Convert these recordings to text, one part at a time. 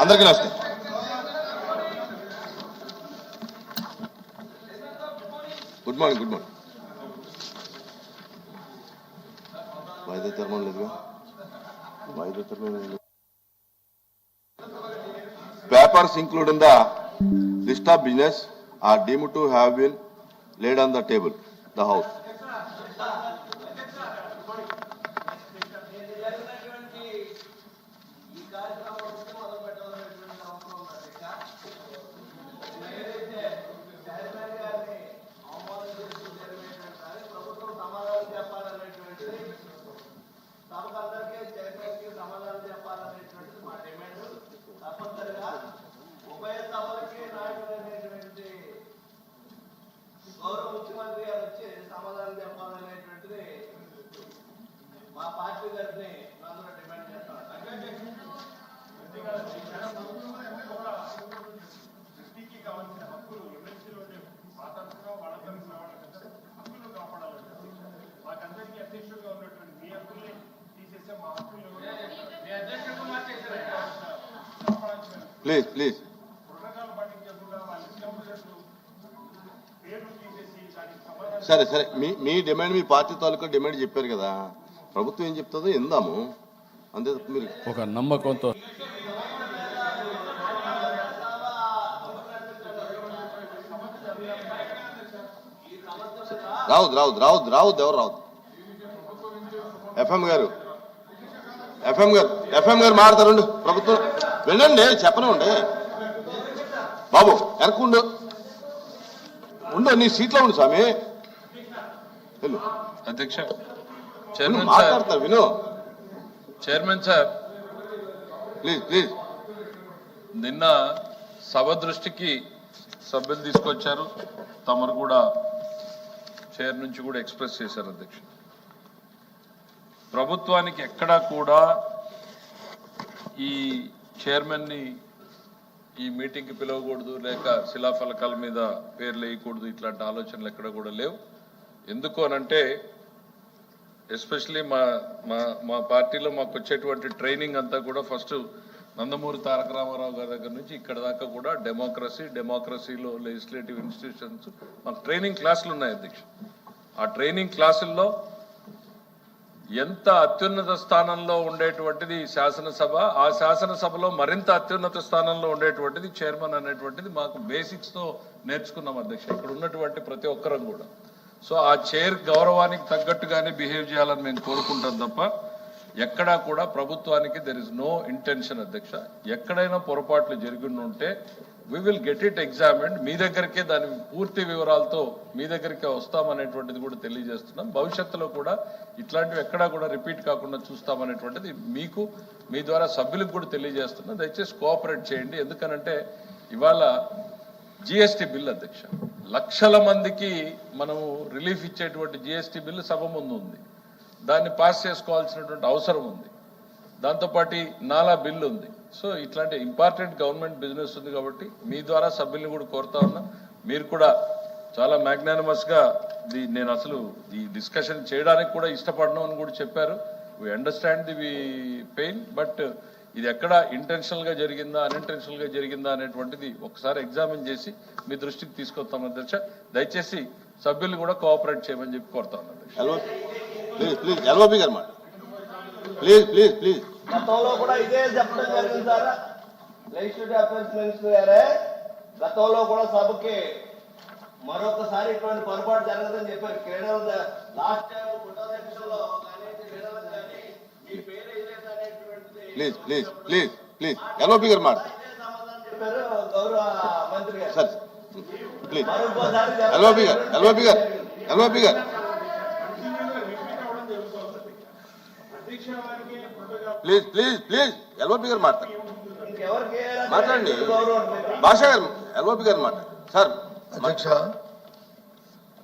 అందరికీ నమస్తే good morning good morning వాయిదా తెరమని లేదుగా వాయిదా తెరమని papers included in the list of business are deemed to have been laid on the table, the house. సభకందరికీ ప్రభుత్వం సమాధానం చెప్పాలనేటువంటిది మా డిమాండ్ తప్పనిసరిగా ఉభయ సభలకి నాయకులు అనేటువంటి గౌరవ ముఖ్యమంత్రి గారు వచ్చి సమాధానం చెప్పాలనేటువంటిది మా పార్టీ గారిని అందరూ డిమాండ్ చేస్తాం వ్యక్తికి కావాల్సిన హక్కులు ఎమ్మెల్సీలోనే మాట్లాడుతున్నాం వాళ్ళందరికీ కావాలంటే హక్కులు కాపాడాలి మాకందరికీ అధ్యక్షుడిగా ఉన్నటువంటి మీ హక్కుల్ని తీసేసే మా హక్కులు మీ అధ్యక్షుడు కాపాడాల్సిన Please, please. ప్రోటోకాల్ పాటించకుండా వాళ్ళ ఇష్టం పేర్లు తీసేసి దానికి సమాధానం సరే సరే. మీ మీ డిమాండ్ మీ పార్టీ తాలూకా డిమాండ్ చెప్పారు కదా. ప్రభుత్వం ఏం చెప్తుందో ఇందాము అంతే తప్ప మీరు ఒక నమ్మకంతో రావద్దు రావద్దు రావద్దు రావద్దు ఎవరు రావద్దు. ఎఫ్ఎం గారు. ఎఫ్ఎం గారు ఎఫ్ఎం గారు మాడతారండు ప్రభుత్వం. వినండి చెప్పనివ్వండి బాబు వెనకుండు ఉండు. నీ సీట్లో ఉండు స్వామి. అధ్యక్ష చైర్మన్ మాట్లాడతా విను. Chairman sir. Please please. నిన్న సభ దృష్టికి సభ్యులు తీసుకొచ్చారు. తమరు కూడా చైర్ నుంచి కూడా ఎక్స్ప్రెస్ చేశారు అధ్యక్ష. ప్రభుత్వానికి ఎక్కడా కూడా ఈ చైర్మన్ని ఈ మీటింగ్కి పిలవకూడదు లేక శిలాఫలకాల మీద పేర్లు వేయకూడదు ఇట్లాంటి ఆలోచనలు ఎక్కడ కూడా లేవు. ఎందుకు అనంటే ఎస్పెషలీ మా మా మా పార్టీలో మాకు వచ్చేటువంటి ట్రైనింగ్ అంతా కూడా ఫస్ట్ నందమూరి తారక రామారావు గారి దగ్గర నుంచి ఇక్కడ దాకా కూడా డెమోక్రసీ డెమోక్రసీలో లెజిస్లేటివ్ ఇన్స్టిట్యూషన్స్ మాకు ట్రైనింగ్ క్లాసులు ఉన్నాయి అధ్యక్ష. ఆ ట్రైనింగ్ క్లాసుల్లో ఎంత అత్యున్నత స్థానంలో ఉండేటువంటిది శాసనసభ ఆ శాసనసభలో మరింత అత్యున్నత స్థానంలో ఉండేటువంటిది చైర్మన్ అనేటువంటిది మాకు బేసిక్స్తో నేర్చుకున్నాం అధ్యక్ష. ఇక్కడ ఉన్నటువంటి ప్రతి ఒక్కరం కూడా. సో ఆ చైర్ గౌరవానికి తగ్గట్టుగానే బిహేవ్ చేయాలని మేము కోరుకుంటాం తప్ప ఎక్కడా కూడా ప్రభుత్వానికి దెర్ ఇస్ నో ఇంటెన్షన్ అధ్యక్ష. ఎక్కడైనా పొరపాట్లు జరిగి ఉంటే we will get it examine మీ దగ్గరికే దాని పూర్తి వివరాలతో మీ దగ్గరికే వస్తామనేటువంటిది కూడా తెలియజేస్తున్నాం. భవిష్యత్తులో కూడా ఇట్లాంటివి ఎక్కడా కూడా రిపీట్ కాకుండా చూస్తామనేటువంటిది మీకు మీ ద్వారా సభ్యులకు కూడా తెలియజేస్తున్నాం. దయచేసి కోఆపరేట్ చేయండి. ఎందుకనంటే ఇవాళ జిఎస్టి బిల్ అధ్యక్ష. లక్షల మందికి మనము రిలీఫ్ ఇచ్చేటువంటి జిఎస్టి బిల్లు సభ ముందు ఉంది. దాన్ని పాస్ చేసుకోవాల్సినటువంటి అవసరం ఉంది. దాంతోపాటు నాలా బిల్లు ఉంది. సో ఇట్లాంటి ఇంపార్టెంట్ గవర్నమెంట్ బిజినెస్ ఉంది కాబట్టి మీ ద్వారా సభ్యుల్ని కూడా కోరుతా ఉన్నా. మీరు కూడా చాలా magnanimous ది నేను అసలు ఈ డిస్కషన్ చేయడానికి కూడా ఇష్టపడను అని కూడా చెప్పారు. We understand the pain but ఇది ఎక్కడ ఇంటెన్షనల్గా జరిగిందా అన్ఇంటెన్షనల్గా జరిగిందా అనేటువంటిది ఒకసారి ఎగ్జామిన్ చేసి మీ దృష్టికి తీసుకొస్తాం అధ్యక్ష. దయచేసి సభ్యులు కూడా కోఆపరేట్ చేయమని చెప్పి కోరుతా ఉన్నాను అధ్యక్ష. ఎల్ఓ ప్లీజ్ ప్లీజ్ ఎల్ఓపి గారు మాట ప్లీజ్ ప్లీజ్ ప్లీజ్ గతంలో కూడా ఇదే చెప్పడం జరిగింది సార్. లెజిస్లేటివ్ అఫేర్స్ మినిస్టర్ గారే గతంలో కూడా సభకి మరొకసారి ఇటువంటి పొరపాటు జరగదని చెప్పారు. క్రీడల లాస్ట్ టైం పుట్టాధ్యక్షుల్లో కానీ క్రీడలకు కానీ మీ పేరు వేయలేదు అనేటువంటిది please please please please LOP గారు మాట ఇదే సమాధానం చెప్పారు గౌరవ మంత్రి గారు. సరే ప్లీజ్ మరొకసారి ఎల్ఓపి గారు ఎల్ఓపి గారు ఎల్ఓపి గారు అధ్యక్ష వారికి protocol please please please. LOP గారు మాట్లాడండి. ఉంటుంది. భాష గారు ఎల్ఓపి గారు మాట సార్ అధ్యక్ష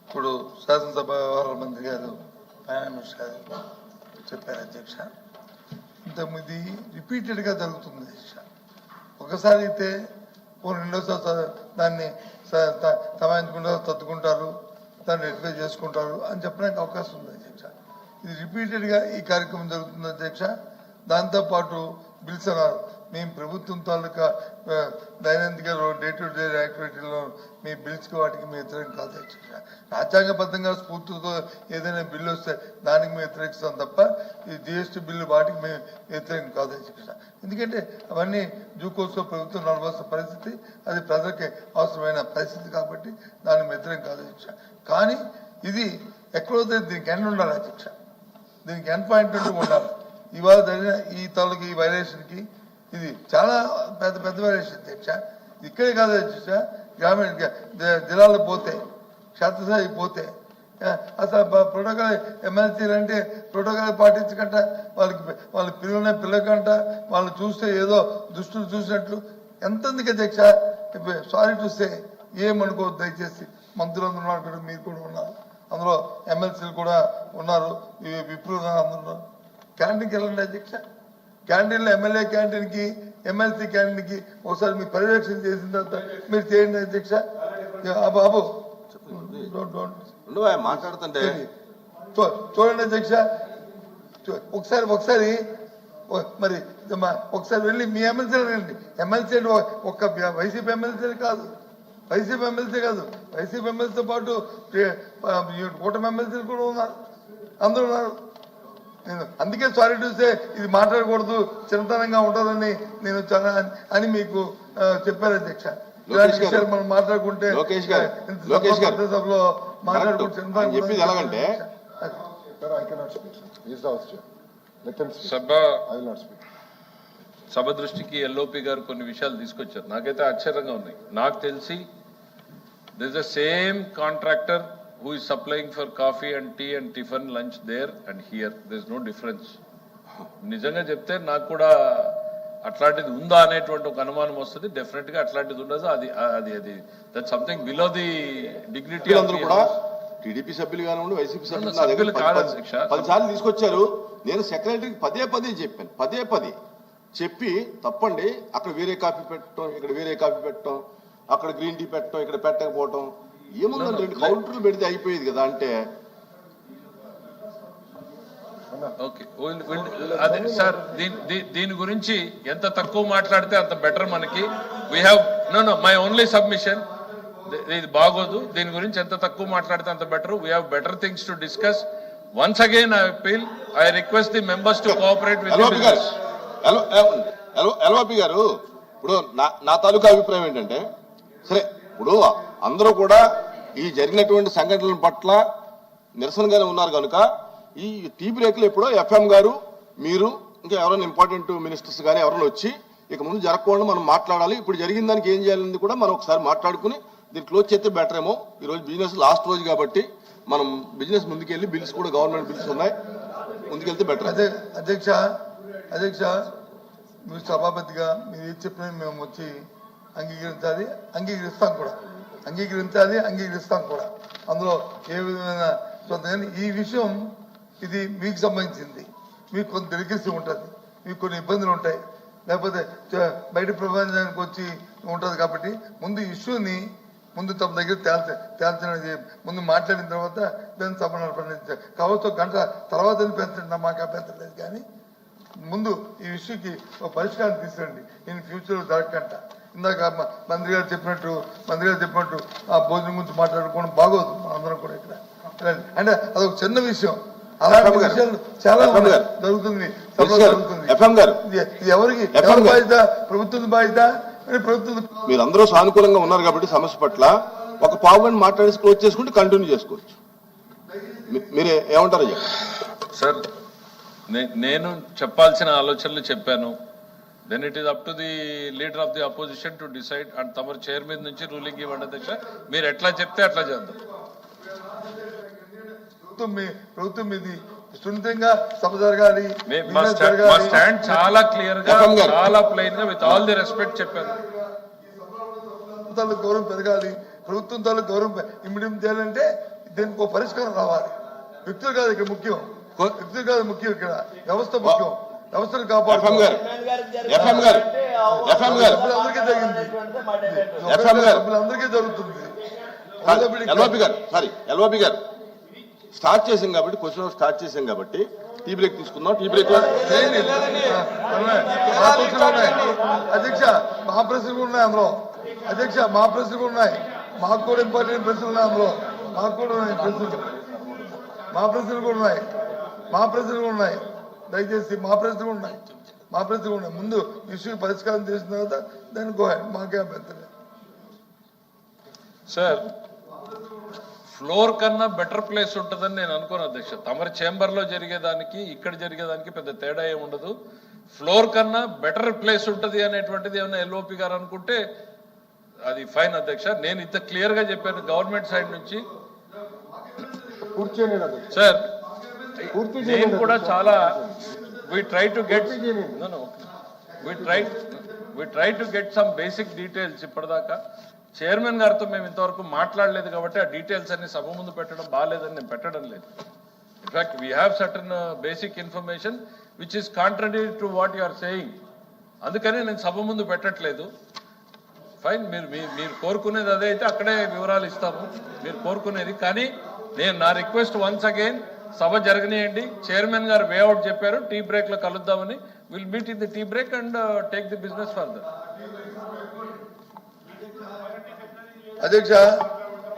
ఇప్పుడు శాసనసభ వ్యవహారాల మంత్రి గారు ఫైనాన్స్ గారు చెప్పారు అధ్యక్ష. ఇంతకుముందు రిపీటెడ్గా జరుగుతుంది అధ్యక్ష. ఒకసారి అయితే ఓ రెండోసారి దాన్ని తమాయించుకుంటారు తత్తుకుంటారు దాన్ని రెక్టిఫై చేసుకుంటారు అని చెప్పడానికి అవకాశం ఉంది అధ్యక్ష. ఇది రిపీటెడ్గా ఈ కార్యక్రమం జరుగుతుంది అధ్యక్ష. దాంతోపాటు బిల్స్ అన్నారు మేము ప్రభుత్వం తాలూకా ఆ, దైనందిక డే టు డే యాక్టివిటీలో మీ బిల్స్కి వాటికి మేము వ్యతిరేకం కాదు రాజ్యాంగబద్ధంగా స్ఫూర్తితో ఏదైనా బిల్లు వస్తే దానికి మేము వ్యతిరేకిస్తాం తప్ప ఈ జిఎస్టీ బిల్లు వాటికి మేము వ్యతిరేకం కాదు ఎందుకంటే అవన్నీ జూకోస్లో ప్రభుత్వం నడవాల్సిన పరిస్థితి అది ప్రజలకి అవసరమైన పరిస్థితి కాబట్టి దానికి వ్యతిరేకం కాదు కానీ ఇది ఎక్కడో దీనికి ఎండ్ ఉండాలి అధ్యక్ష దీనికి ఎండ్ పాయింట్ ఉండాలి. ఇవాళ జరిగిన ఈ తాలూకు ఈ వైలేషన్కి ఇది చాలా పెద్ద పెద్ద వైలేషన్ అధ్యక్ష ఇక్కడే కాదు అధ్యక్ష గ్రామీణ జిల్లాలో పోతే క్షేత్రస్థాయికి పోతే అసలు ప్రోటోకాల్ ఎమ్మెల్సీలు అంటే ప్రోటోకాల్ పాటించకంట వాళ్ళకి వాళ్ళ పిల్లలనే పిల్లకంట వాళ్ళు చూస్తే ఏదో దుష్టులు చూసినట్లు. ఎంతెందుకు అధ్యక్ష సారీ చూస్తే ఏమనుకో ఏమనుకోవద్దు దయచేసి. మంత్రులందరూ ఉన్నారు మీరు కూడా ఉన్నారు. అందులో ఎమ్మెల్సీలు కూడా ఉన్నారు ఈ విప్రులు అందరూ. క్యాంటీన్కి వెళ్ళండి అధ్యక్ష. క్యాంటీన్లో ఎమ్మెల్యే క్యాంటీన్కి ఎమ్మెల్సీ క్యాంటీన్కి ఒకసారి మీరు పర్యవేక్షణ చేసిన తర్వాత మీరు చేయండి అధ్యక్ష. బాబు. డోంట్ డోంట్ ఉండవా మాట్లాడుతుంటే. చూడండి అధ్యక్ష. ఒకసారి ఒకసారి. ఓ- మరి మా- ఒకసారి వెళ్ళి మీ ఎమ్మెల్సీ రండి ఎమ్మెల్సీ ఒక్క వైసీపీ ఎమ్మెల్సీ కాదు. వైసీపీ ఎమ్మెల్సీ కాదు. వైసీపీ ఎమ్మెల్సీతో పాటు కూటమి ఎమ్మెల్సీలు కూడా ఉన్నారు. అందరూ ఉన్నారు. నేను అందుకే సారీ చూస్తే ఇది మాట్లాడకూడదు చిన్నతనంగా ఉంటుందని నేను చాలా అని మీకు ఆ, చెప్పాను అధ్యక్ష మనం మాట్లాడుకుంటే లోకేష్ గారు. లోకేష్ సభలో మాట్లాడుకుంటే చెప్పింది ఎలాగంటే. సభ. సభ దృష్టికి ఎల్ఓపి గారు కొన్ని విషయాలు తీసుకొచ్చారు నాకైతే ఆశ్చర్యంగా ఉన్నాయి నాకు తెలిసి this the same contractor who is supplying for coffee and tea and tiffin lunch there and here this no difference నిజంగా చెప్తే నాకు కూడా అట్లాంటిది ఉందా అనేటువంటి ఒక అనుమానం వస్తుంది. డెఫినెట్గా అట్లాంటిది ఉండదు. అది అది అది that something below the dignity సభ్యులందరూ కూడా టీడీపీ సభ్యులు కానివ్వండి వైసీపీ సభ్యులు నా దగ్గర సభ్యులు పది- కాదు పది- అధ్యక్ష. పది సార్లు తీసుకొచ్చారు. నేను సెక్రటరీకి పదే పదే చెప్పాను. పదే పదే చెప్పి తప్పండి. అక్కడ వేరే కాఫీ పెట్టడం ఇక్కడ వేరే కాఫీ పెట్టడం అక్కడ గ్రీన్ టీ పెట్టడం ఇక్కడ పెట్టకపోవటం. ఏముందండి రెండు కౌంటర్లు పెడితే అయిపోయేది కదా అంటే? ఓకే. అదే సార్ దీని గురించి ఎంత తక్కువ మాట్లాడితే అంత బెటర్ మనకి. We have no no my only submission ఇది బాగోదు. దీని గురించి ఎంత తక్కువ మాట్లాడితే అంత better. We have better things to discuss once again I appeal I request the members to cooperate with LOP గారు. ఇప్పుడు నా నా తాలూకా అభిప్రాయం ఏంటంటే సరే ఇప్పుడు అందరూ కూడా ఈ జరిగినటువంటి సంఘటనల పట్ల నిరసనగానే ఉన్నారు కనుక. ఈ టీ బ్రేక్లు ఎప్పుడో ఎఫ్ఎం గారు మీరు ఇంకా ఎవరైనా ఇంపార్టెంట్ మినిస్టర్స్ కానీ ఎవరైనా వచ్చి ఇక ముందు జరగకుండా మనం మాట్లాడాలి. ఇప్పుడు జరిగిన దానికి ఏం చేయాలని కూడా మనం ఒకసారి మాట్లాడుకుని దీన్ని క్లోజ్ చేస్తే బెటర్ ఏమో. ఈ రోజు బిజినెస్ లాస్ట్ రోజు కాబట్టి మనం బిజినెస్ ముందుకెళ్ళి బిల్స్ కూడా గవర్నమెంట్ బిల్స్ ఉన్నాయి. ముందుకెళ్తే బెటర్. అదే అధ్యక్ష అధ్యక్ష మీరు సభాపతిగా మీరు ఏది చెప్పినా మేము వచ్చి అంగీకరించాలి అంగీకరిస్తాం కూడా. అంగీకరించాలి అంగీకరిస్తాం కూడా. అందులో ఏ విధమైన ఈ విషయం ఇది మీకు సంబంధించింది. మీకు కొంత డెలికసీ ఉంటుంది. మీకు కొన్ని ఇబ్బందులు ఉంటాయి. లేకపోతే బయట ప్రపంచానికి వచ్చి ఉంటుంది కాబట్టి ముందు ఇష్యూని ముందు తమ దగ్గర తేల్చ తేల్చినది ముందు మాట్లాడిన తర్వాత దాన్ని సభ నడపండి కావచ్చు గంట తర్వాత పెంచండి. మాకు అభ్యంతరం లేదు కానీ ముందు ఈ ఇష్యూకి ఒక పరిష్కారం తీసుకురండి ఇన్ ఫ్యూచర్ జరగకంట. ఇందాక మంత్రి గారు చెప్పినట్టు మంత్రి గారు చెప్పినట్టు ఆ భోజనం గురించి మాట్లాడుకోవడం బాగోదు. మనందరం కూడా ఇక్కడ. అంటే అదొక చిన్న విషయం. అలాంటి. విషయాలు చాలా. జరుగుతుంది. ఎవరికి? ఎవరి. బాధ్యత? ప్రభుత్వం బాధ్యత? ప్రభుత్వం? మీరందరూ సానుకూలంగా ఉన్నారు కాబట్టి సమస్య పట్ల ఒక పావు గంట మాట్లాడేసి క్లోజ్ చేసుకుంటే కంటిన్యూ చేసుకోవచ్చు. మీరే ఏమంటారు సార్ నే- నేను చెప్పాల్సిన ఆలోచనలు చెప్పాను. Then it is up to the leader of the opposition to decide and తమరు చైర్ మీద నుంచి రూలింగ్ ఇవ్వండి అధ్యక్ష. మీరు ఎట్లా చెప్తే అట్లా చేద్దాం. ప్రభుత్వం ఇది సున్నితంగా సభ జరగాలి. స్టాండ్ చాలా క్లియర్గా. చాలా ప్లెయిన్గా విత్ ఆల్ ది రెస్పెక్ట్ తాలూకు గౌరవం పెరగాలి. ప్రభుత్వం తాలూకు గౌరవం ఇమిడియం చేయాలంటే దీనికి ఒక పరిష్కారం రావాలి. వ్యక్తులు కాదు ఇక్కడ ముఖ్యం. వ్యక్తులు కాదు ముఖ్యం ఇక్కడ. వ్యవస్థ ముఖ్యం. వ్యవస్థను గారు. ఎఫ్ఎం గారు. ఎఫ్ఎం గారు. సభ్యులందరికీ జరిగింది. ఎఫ్ఎం గారు. సభ్యులందరికీ జరుగుతుంది. ఎల్ఓపి గారు సారీ ఎల్ఓపి గారు. స్టార్ట్ చేసాం కాబట్టి క్వశ్చన్ స్టార్ట్ చేసాం కాబట్టి టీ బ్రేక్ తీసుకుందాం. Tea break. అధ్యక్ష మా ప్రశ్నలు ఉన్నాయి అందులో. అధ్యక్ష మా ప్రశ్నలు ఉన్నాయి. మాకు కూడా ఇంపార్టెంట్ ప్రశ్నలు ఉన్నాయి అందులో. మాకు కూడా ఉన్నాయి ప్రశ్నలు. మా ప్రశ్నలు కూడా ఉన్నాయి. మా ప్రశ్నలు కూడా ఉన్నాయి. దయచేసి మా ప్రశ్నలు ఉన్నాయి. మా ప్రశ్నలు ఉన్నాయి. ముందు ఇష్యూ పరిష్కారం చేసిన తర్వాత దాన్ని గో మాకే అభ్యంతరం. సార్ ఫ్లోర్ కన్నా బెటర్ ప్లేస్ ఉంటుందని నేను అనుకోను అధ్యక్ష. తమరి chamber లో జరిగేదానికి ఇక్కడ జరిగేదానికి పెద్ద తేడా ఏమి ఉండదు. ఫ్లోర్ కన్నా బెటర్ ప్లేస్ ఉంటుంది అనేటువంటిది ఏమైనా ఎల్ఓపి గారు అనుకుంటే అది ఫైన్ అధ్యక్ష. నేను ఇంత క్లియర్గా చెప్పాను గవర్నమెంట్ సైడ్ నుంచి. సార్ నేను కూడా. చాలా we try to get. We try we try to get some basic details ఇప్పటిదాకా. చైర్మన్ గారితో మేము ఇంతవరకు మాట్లాడలేదు కాబట్టి ఆ డీటెయిల్స్ అన్ని సభ ముందు పెట్టడం బాగాలేదని నేను పెట్టడం లేదు. In fact we have certain basic information which is contrary to what you are saying అందుకని నేను సభ ముందు పెట్టట్లేదు. ఫైన్ మీరు మీరు కోరుకునేది అదే అయితే అక్కడే వివరాలు ఇస్తాము. మీరు కోరుకునేది. కానీ నేను నా రిక్వెస్ట్ వన్స్ అగైన్ సభ జరగనియండి. చైర్మన్ గారు వేఅవుట్ చెప్పారు. టీ బ్రేక్లో కలుద్దామని. Will meet in the tea break and take the business further అధ్యక్ష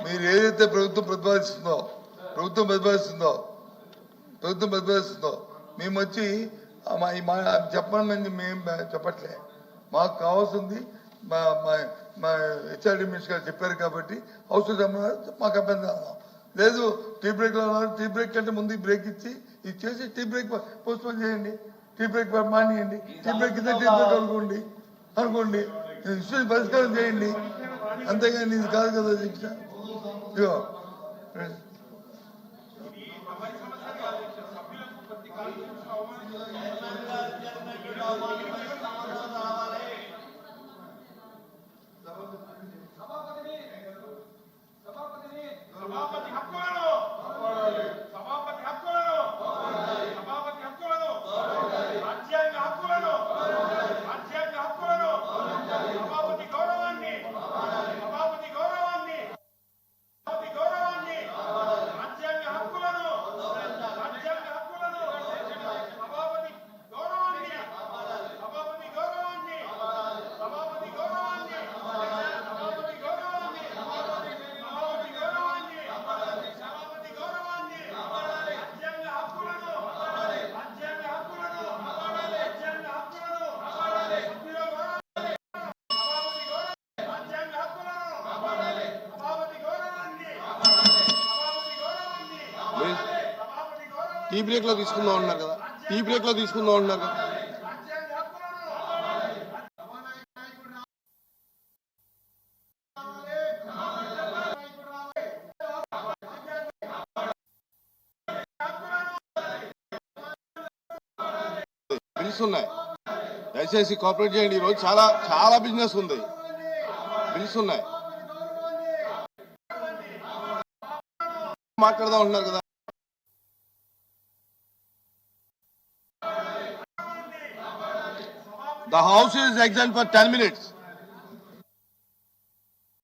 మీరు ఏదైతే ప్రభుత్వం ప్రతిపాదిస్తుందో ప్రభుత్వం ప్రతిపాదిస్తుందో ప్రభుత్వం ప్రతిపాదిస్తుందో మేము వచ్చి ఆ మేము చెప్పట్లే. మాకు కావాల్సింది మా మా మా హెచ్ఆర్డి మినిస్టర్ గారు చెప్పారు కాబట్టి అవసరం మాకు అభ్యంతరం. లేదు టీ బ్రేక్లో ఉన్నారు టీ బ్రేక్ కంటే ముందు బ్రేక్ ఇచ్చి ఇచ్చేసి టీ బ్రేక్ పోస్ట్పోన్ చేయండి. టీ బ్రేక్ మానేయండి. టీ బ్రేక్ ఇస్తే టీ బ్రేక్ అనుకోండి. అనుకోండి. ఇష్యూ పరిష్కారం చేయండి. అంతేగాని ఇది కాదు కదా దీక్ష. ఇదిగో టీ బ్రేక్లో తీసుకుందాం అంటున్నారు కదా. టీ బ్రేక్లో తీసుకుందాం అంటున్నారు కదా. బిల్స్ ఉన్నాయి. దయచేసి కోఆపరేట్ చేయండి. ఈరోజు చాలా చాలా బిజినెస్ ఉంది. బిల్స్ ఉన్నాయి. మాట్లాడదాం అంటున్నారు కదా. The House is exempt for 10 minutes.